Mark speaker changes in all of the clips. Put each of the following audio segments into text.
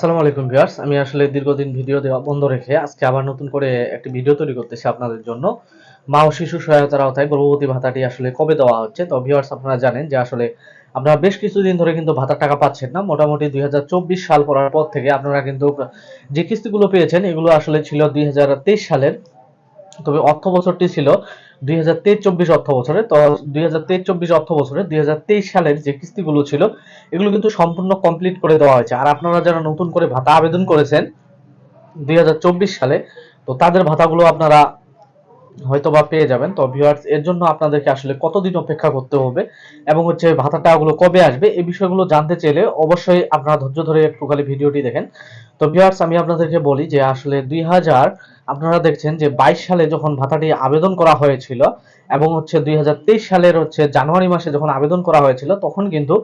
Speaker 1: আসসালামু আলাইকুম ভিউয়ার্স, আমি আসলে দীর্ঘদিন ভিডিও দেওয়া বন্ধ রেখে আজকে আবার নতুন করে একটি ভিডিও তৈরি করতেছি আপনাদের জন্য। মা ও শিশু সহায়তার আওতায় গর্ভবতী ভাতাটি আসলে কবে দেওয়া হচ্ছে? তো ভিউয়ার্স, আপনারা জানেন যে আসলে আপনারা বেশ কিছুদিন ধরে কিন্তু ভাতার টাকা পাচ্ছেন না। মোটামুটি দুই হাজার চব্বিশ সাল পড়ার পর থেকে আপনারা কিন্তু যে কিস্তিগুলো পেয়েছেন, এগুলো আসলে ছিল দুই হাজার তেইশ সালের। তবে অর্থ বছরটি ছিল দুই হাজার তেইশ চব্বিশ অর্থ বছরে তো দুই হাজার তেইশ চব্বিশ অর্থ বছরে দুই হাজার তেইশ সালের যে কিস্তিগুলো ছিল, এগুলো কিন্তু সম্পূর্ণ কমপ্লিট করে দেওয়া হয়েছে। আর আপনারা যারা নতুন করে ভাতা আবেদন করেছেন দুই হাজার চব্বিশ সালে, তো তাদের ভাতাগুলো আপনারা হয়তো বা পেয়ে যাবেন। তো ভিউয়ার্স এর জন্য আপনাদেরকে আসলে কতদিন অপেক্ষা করতে হবে এবং হচ্ছে ভাতার টাকাগুলো কবে আসবে, এই বিষয়গুলো জানতে চাইলে অবশ্যই আপনারা ধৈর্য ধরে একটু খালি ভিডিওটি দেখেন। তো ভিউয়ার্স আমি আপনাদেরকে বলি যে আসলে দুই হাজার আপনারা দেখছেন যে বাইশ সালে যখন ভাতাটি আবেদন করা হয়েছিল এবং হচ্ছে দুই হাজার তেইশ সালের হচ্ছে জানুয়ারি মাসে যখন আবেদন করা হয়েছিল, তখন কিন্তু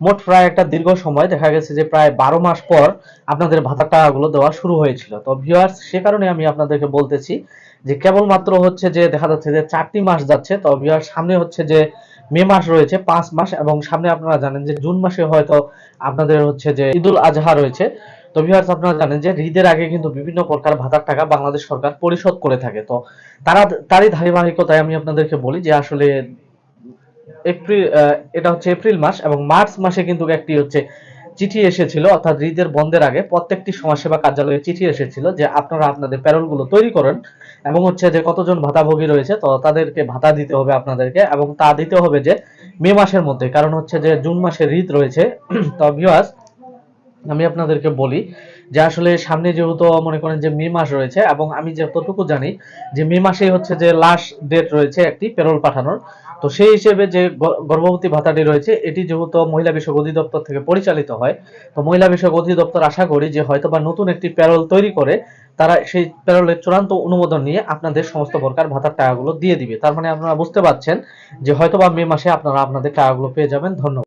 Speaker 1: মোট প্রায় একটা দীর্ঘ সময় দেখা গেছে যে প্রায় বারো মাস পর আপনাদের ভাতার টাকাগুলো দেওয়া শুরু হয়েছিল। তো ভিউয়ার্স সে কারণে আমি আপনাদেরকে বলতেছি যে কেবলমাত্র হচ্ছে যে দেখা যাচ্ছে যে চারটি মাস যাচ্ছে, তো ভিউয়ার্স সামনে হচ্ছে যে মে মাস রয়েছে, পাঁচ মাস এবং সামনে আপনারা জানেন যে জুন মাসে হয়তো আপনাদের হচ্ছে যে ঈদুল আজহা রয়েছে। তো ভিউয়ার্স আপনারা জানেন যে ঈদের আগে কিন্তু বিভিন্ন প্রকার ভাতার টাকা বাংলাদেশ সরকার পরিশোধ করে থাকে। তো তারা, তারই ধারাবাহিকতায় আমি আপনাদেরকে বলি যে আসলে এপ্রিল এটা হচ্ছে এপ্রিল মাস এবং মার্চ মাসে কিন্তু একটি হচ্ছে চিঠি এসেছিল, অর্থাৎ ঈদের বন্ধের আগে প্রত্যেকটি সমাজসেবা কার্যালয়ে চিঠি এসেছিল যে আপনারা আপনাদের প্যারোলগুলো তৈরি করেন এবং হচ্ছে যে কতজন ভাতাভোগী রয়েছে, তো তাদেরকে ভাতা দিতে হবে আপনাদেরকে এবং তা দিতে হবে যে মে মাসের মধ্যে। কারণ হচ্ছে যে জুন মাসে ঈদ রয়েছে। তো ভিউয়ার্স আমি আপনাদেরকে বলি যে আসলে সামনে যেহেতু মনে করেন যে মে মাস রয়েছে এবং আমি যতটুকু জানি যে মে মাসেই হচ্ছে যে লাস্ট ডেট রয়েছে একটি পেরোল পাঠানোর। তো সেই হিসেবে যে গর্ভবতী ভাতাটি রয়েছে, এটি যেহেতু মহিলা বিষয়ক অধিদপ্তর থেকে পরিচালিত হয়, তো মহিলা বিষয়ক অধিদপ্তর আশা করি যে হয়তোবা নতুন একটি প্যারোল তৈরি করে তারা সেই প্যারোলের চূড়ান্ত অনুমোদন নিয়ে আপনাদের সমস্ত প্রকার ভাতার টাকাগুলো দিয়ে দিবে। তার মানে আপনারা বুঝতে পারছেন যে হয়তোবা মে মাসে আপনারা আপনাদের টাকাগুলো পেয়ে যাবেন। ধন্যবাদ।